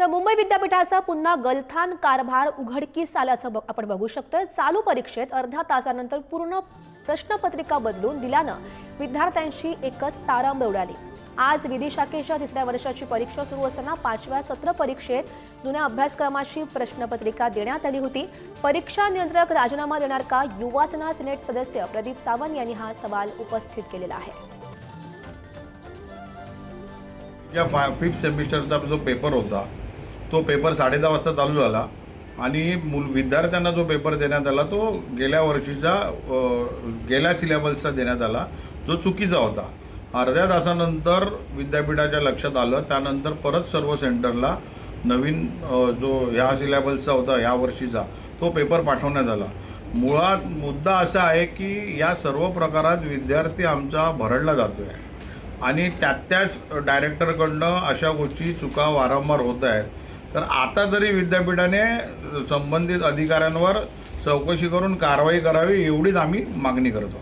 तर मुंबई विद्यापीठाचा पुन्हा गलथान कारभार उघडकीस आल्याचं ब- आपण बघू शकतोय. चालू परीक्षेत अर्ध्या तासानंतर पूर्ण प्रश्नपत्रिका बदलून दिल्यानं विद्यार्थ्यांशी एकच तारांब उडाली. आज विधी शाखेच्या तिसऱ्या वर्षाची परीक्षा सुरू असताना पाचव्या सत्र परीक्षेत जुन्या अभ्यासक्रमाची प्रश्नपत्रिका देण्यात आली होती. परीक्षा नियंत्रक राजीनामा देणार का? युवासेना सिनेट सदस्य प्रदीप सावंत यांनी हा सवाल उपस्थित केलेला आहे. या फिफ्थ सेमिस्टरचा जो पेपर होता तो पेपर साडेदहा वाजता चालू झाला आणि मुल विद्यार्थ्यांना जो पेपर देण्यात आला तो गेल्या वर्षीचा गेल्या सिलेबसचा देण्यात आला जो चुकीचा होता. अर्ध्या तासानंतर विद्यापीठाच्या लक्षात आलं त्यानंतर परत सर्व सेंटरला नवीन जो ह्या सिलेबसचा होता ह्या वर्षीचा तो पेपर पाठवण्यात आला. मुळात मुद्दा असा आहे की या सर्व प्रकारात विद्यार्थी आमचा भरडला जातो आहे आणि त्यात त्याच डायरेक्टरकडनं अशा गोष्टी चुका वारंवार होत आहेत. तर आता जरी विद्यापीठाने संबंधित अधिकाऱ्यांवर चौकशी करून कारवाई करावी एवढीच आम्ही मागणी करतो